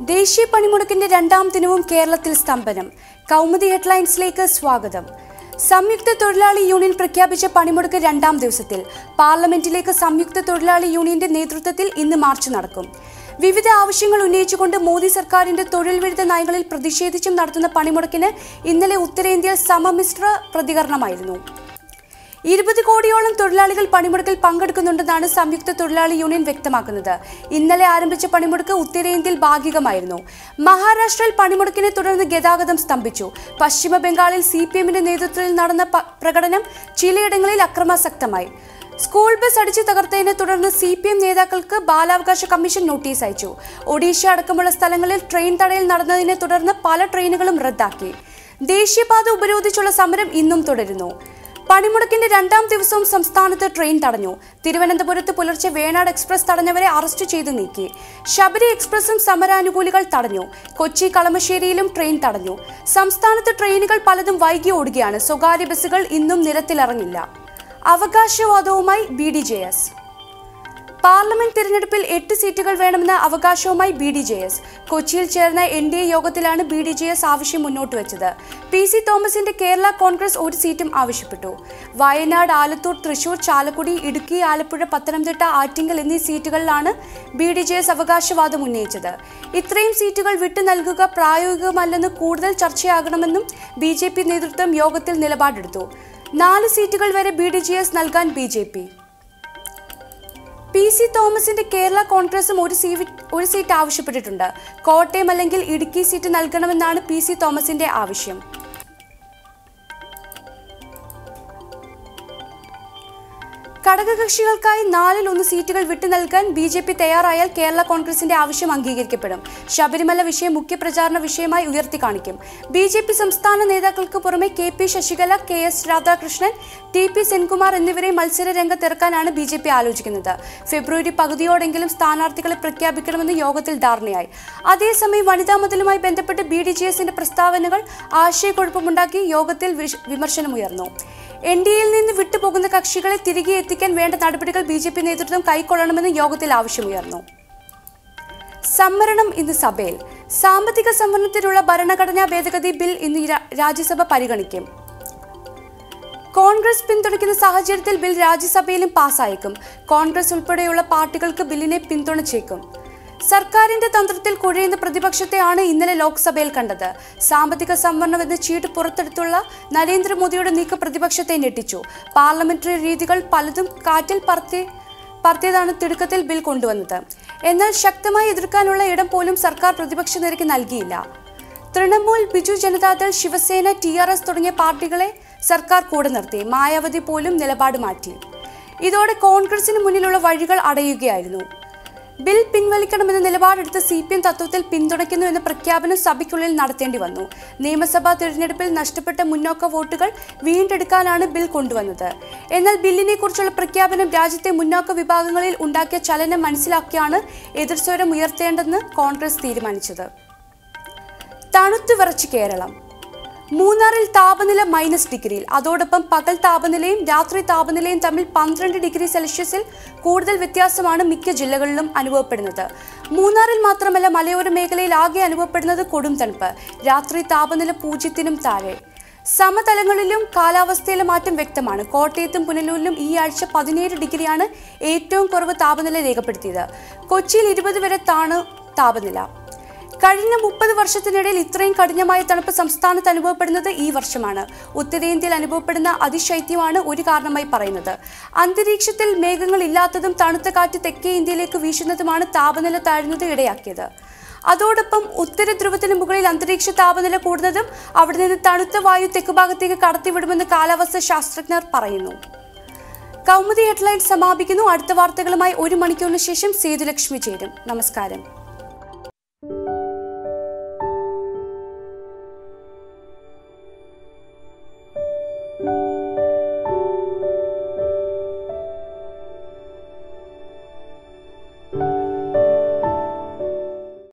ദേശീയ പണിമുടക്കിന്റെ രണ്ടാം ദിനവും കേരളത്തിൽ സ്തംഭനം. കൗമുദി ഹെഡ്ലൈൻസിലേക്ക് സ്വാഗതം. സംയുക്ത തൊഴിലാളി യൂണിയൻ പ്രഖ്യാപിച്ച പണിമുടക്ക് രണ്ടാം ദിവസത്തിൽ. പാർലമെന്റിലേക്ക് സംയുക്ത തൊഴിലാളി യൂണിയന്റെ നേതൃത്വത്തിൽ ഇന്ന് മാർച്ച് നടക്കും. വിവിധ ആവശ്യങ്ങൾ ഉന്നയിച്ചുകൊണ്ട് മോദി സർക്കാരിന്റെ തൊഴിൽ വിരുദ്ധ നയങ്ങളിൽ പ്രതിഷേധിച്ചും നടത്തുന്ന പണിമുടക്കിന് ഇന്നലെ ഉത്തരേന്ത്യയിൽ സമമിശ്ര പ്രതികരണമായിരുന്നു. ഇരുപത് കോടിയോളം തൊഴിലാളികൾ പണിമുടക്കിൽ പങ്കെടുക്കുന്നുണ്ടെന്നാണ് സംയുക്ത തൊഴിലാളി യൂണിയൻ വ്യക്തമാക്കുന്നത്. ഇന്നലെ ആരംഭിച്ച പണിമുടക്ക് ഉത്തരേന്ത്യയിൽ ഭാഗികമായിരുന്നു. മഹാരാഷ്ട്രയിൽ പണിമുടക്കിനെ തുടർന്ന് ഗതാഗതം സ്തംഭിച്ചു. പശ്ചിമ ബംഗാളിൽ സി പി എമ്മിന്റെ നേതൃത്വത്തിൽ നടന്ന പ്രകടനം ചിലയിടങ്ങളിൽ അക്രമാസക്തമായി. സ്കൂൾ ബസ് അടിച്ചു തകർത്തതിനെ തുടർന്ന് സി പി എം നേതാക്കൾക്ക് ബാലാവകാശ കമ്മീഷൻ നോട്ടീസ് അയച്ചു. ഒഡീഷ അടക്കമുള്ള സ്ഥലങ്ങളിൽ ട്രെയിൻ തടയൽ നടന്നതിനെ തുടർന്ന് പല ട്രെയിനുകളും റദ്ദാക്കി. ദേശീയപാത ഉപരോധിച്ചുള്ള സമരം ഇന്നും തുടരുന്നു. പണിമുടക്കിന്റെ രണ്ടാം ദിവസവും സംസ്ഥാനത്ത് ട്രെയിൻ തടഞ്ഞു. തിരുവനന്തപുരത്ത് പുലർച്ചെ വേണാട് എക്സ്പ്രസ് തടഞ്ഞവരെ അറസ്റ്റ് ചെയ്ത് നീക്കി. ശബരി എക്സ്പ്രസും സമരാനുകൂലികൾ തടഞ്ഞു. കൊച്ചി കളമശ്ശേരിയിലും ട്രെയിൻ തടഞ്ഞു. സംസ്ഥാനത്ത് ട്രെയിനുകൾ പലതും വൈകി ഓടുകയാണ്. സ്വകാര്യ ബസ്സുകൾ ഇന്നും നിരത്തിലിറങ്ങില്ല. അവകാശവാദവുമായി B D J S. Parliament തിരഞ്ഞെടുപ്പിൽ എട്ട് സീറ്റുകൾ വേണമെന്ന അവകാശവുമായി ബി ഡി ജെ എസ്. കൊച്ചിയിൽ ചേർന്ന എൻ ഡി എ യോഗത്തിലാണ് ബി ഡി ജെ എസ് ആവശ്യം മുന്നോട്ട് വെച്ചത്. പി സി തോമസിന്റെ കേരള കോൺഗ്രസ് ഒരു സീറ്റും ആവശ്യപ്പെട്ടു. വയനാട് ആലത്തൂർ തൃശൂർ ചാലക്കുടി ഇടുക്കി ആലപ്പുഴ പത്തനംതിട്ട ആറ്റിങ്കൽ എന്നീ സീറ്റുകളിലാണ് ബി ഡി ജെ എസ് അവകാശവാദം ഉന്നയിച്ചത്. ഇത്രയും സീറ്റുകൾ വിട്ടു നൽകുക പ്രായോഗികമല്ലെന്ന് കൂടുതൽ ചർച്ചയാകണമെന്നും ബി ജെ പി നേതൃത്വം യോഗത്തിൽ നിലപാടെടുത്തു. നാല് സീറ്റുകൾ വരെ ബി ഡി ജെ എസ് നൽകാൻ B J P. P C തോമസിന്റെ കേരള കോൺഗ്രസും ഒരു സീറ്റ് ഒരു സീറ്റ് ആവശ്യപ്പെട്ടിട്ടുണ്ട്. കോട്ടയം അല്ലെങ്കിൽ ഇടുക്കി സീറ്റ് നൽകണമെന്നാണ് പി സി തോമസിന്റെ ആവശ്യം. ഘടകകക്ഷികൾക്കായി നാലിൽ ഒന്ന് സീറ്റുകൾ വിട്ടു നൽകാൻ ബി ജെ പി തയ്യാറായാൽ കേരള കോൺഗ്രസിന്റെ ആവശ്യം അംഗീകരിക്കപ്പെടും. ശബരിമല വിഷയം മുഖ്യപ്രചാരണ വിഷയമായി ഉയർത്തി കാണിക്കും. ബി ജെ പി സംസ്ഥാന നേതാക്കൾക്ക് പുറമെ K P Sasikala K S Radhakrishnan T P Senkumar എന്നിവരെ മത്സര രംഗത്തിറക്കാനാണ് ബി ജെ പി ആലോചിക്കുന്നത്. ഫെബ്രുവരി പകുതിയോടെങ്കിലും സ്ഥാനാർത്ഥികളെ പ്രഖ്യാപിക്കണമെന്ന് യോഗത്തിൽ ധാരണയായി. അതേസമയം വനിതാ മതിലുമായി ബന്ധപ്പെട്ട് ബി ഡി ജെ എസിന്റെ പ്രസ്താവനകൾ ആശയക്കുഴപ്പമുണ്ടാക്കി യോഗത്തിൽ വിമർശനമുയർന്നു. എൻ ഡി എയിൽ നിന്ന് വിട്ടുപോകുന്ന കക്ഷികളെ തിരികെ എത്തിക്കാൻ വേണ്ട നടപടികൾ ബി ജെ പി നേതൃത്വം കൈക്കൊള്ളണമെന്ന് യോഗത്തിൽ ആവശ്യമുയർന്നു. സംവരണം ഇന്ന് സഭയിൽ. സാമ്പത്തിക സംവരണത്തിനുള്ള ഭരണഘടനാ ഭേദഗതി ബിൽ ഇന്ന് രാജ്യസഭ പരിഗണിക്കും. കോൺഗ്രസ് പിന്തുണയ്ക്കുന്ന സാഹചര്യത്തിൽ ബിൽ രാജ്യസഭയിലും പാസ്സായേക്കും കോൺഗ്രസ് ഉൾപ്പെടെയുള്ള പാർട്ടികൾക്ക് ബില്ലിനെ പിന്തുണച്ചേക്കും. സർക്കാരിന്റെ തന്ത്രത്തിൽ കുഴയുന്ന പ്രതിപക്ഷത്തെയാണ് ഇന്നലെ ലോക്സഭയിൽ കണ്ടത്. സാമ്പത്തിക സംവരണം എന്ന ചീട്ട് പുറത്തെടുത്തുള്ള നരേന്ദ്രമോദിയുടെ നീക്ക പ്രതിപക്ഷത്തെ ഞെട്ടിച്ചു. പാർലമെന്ററി രീതികൾ പലതും കാറ്റിൽ പറത്തി പറത്തിയതാണ് തിടുക്കത്തിൽ ബിൽ കൊണ്ടുവന്നത്. എന്നാൽ ശക്തമായി എതിർക്കാനുള്ള ഇടം പോലും സർക്കാർ പ്രതിപക്ഷ നിരക്ക് നൽകിയില്ല. Trinamool Biju Janata Dal Shiv Sena T R S തുടങ്ങിയ പാർട്ടികളെ സർക്കാർ കൂടെ നിർത്തി മായാവതി പോലും നിലപാട് മാറ്റി. ഇതോടെ കോൺഗ്രസിന് മുന്നിലുള്ള വഴികൾ അടയുകയായിരുന്നു. ബിൽ പിൻവലിക്കണമെന്ന നിലപാടെടുത്ത് സി പി എം തത്വത്തിൽ പിന്തുണയ്ക്കുന്നു എന്ന പ്രഖ്യാപനം സഭയ്ക്കുള്ളിൽ നടത്തേണ്ടി വന്നു. നിയമസഭാ തിരഞ്ഞെടുപ്പിൽ നഷ്ടപ്പെട്ട മുന്നോക്ക വോട്ടുകൾ വീണ്ടെടുക്കാനാണ് ബിൽ കൊണ്ടുവന്നത്. എന്നാൽ ബില്ലിനെ കുറിച്ചുള്ള പ്രഖ്യാപനം രാജ്യത്തെ മുന്നോക്ക വിഭാഗങ്ങളിൽ ഉണ്ടാക്കിയ ചലനം മനസ്സിലാക്കിയാണ് എതിർസ്വരം ഉയർത്തേണ്ടെന്ന് കോൺഗ്രസ് തീരുമാനിച്ചത്. തണുത്തു വിറച്ച് കേരളം. മൂന്നാറിൽ താപനില മൈനസ് ഡിഗ്രിയിൽ. അതോടൊപ്പം പകൽ താപനിലയും രാത്രി താപനിലയും തമ്മിൽ പന്ത്രണ്ട് ഡിഗ്രി സെൽഷ്യസിൽ കൂടുതൽ വ്യത്യാസമാണ് മിക്ക ജില്ലകളിലും അനുഭവപ്പെടുന്നത്. മൂന്നാറിൽ മാത്രമല്ല മലയോര മേഖലയിൽ ആകെ അനുഭവപ്പെടുന്നത് കൊടും തണുപ്പ്. രാത്രി താപനില പൂജ്യത്തിനും താഴെ. സമതലങ്ങളിലും കാലാവസ്ഥയിലെ മാറ്റം വ്യക്തമാണ്. കോട്ടയത്തും പുനലൂരിലും ഈ ആഴ്ച പതിനേഴ് ഡിഗ്രിയാണ് ഏറ്റവും കുറവ് താപനില രേഖപ്പെടുത്തിയത്. കൊച്ചിയിൽ ഇരുപത് വരെ താണ് താപനില. കഴിഞ്ഞ മുപ്പത് വർഷത്തിനിടയിൽ ഇത്രയും കഠിനമായ തണുപ്പ് സംസ്ഥാനത്ത് അനുഭവപ്പെടുന്നത് ഈ വർഷമാണ്. ഉത്തരേന്ത്യയിൽ അനുഭവപ്പെടുന്ന അതിശൈത്യമാണ് ഒരു കാരണമായി പറയുന്നത്. അന്തരീക്ഷത്തിൽ മേഘങ്ങൾ ഇല്ലാത്തതും തണുത്ത കാറ്റ് തെക്കേ ഇന്ത്യയിലേക്ക് വീശുന്നതുമാണ് താപനില താഴ്ന്നത് ഇടയാക്കിയത്. അതോടൊപ്പം ഉത്തര ധ്രുവത്തിന് മുകളിൽ അന്തരീക്ഷ താപനില കൂടുന്നതും അവിടെ നിന്ന് തണുത്ത വായു തെക്കുഭാഗത്തേക്ക് കടത്തിവിടുമെന്ന് കാലാവസ്ഥ ശാസ്ത്രജ്ഞർ പറയുന്നു. കൗമുദി ഹെഡ്ലൈൻ സമാപിക്കുന്നു. അടുത്ത വാർത്തകളുമായി ഒരു മണിക്കൂറിന് ശേഷം സേതുലക്ഷ്മി ചേരും. നമസ്കാരം.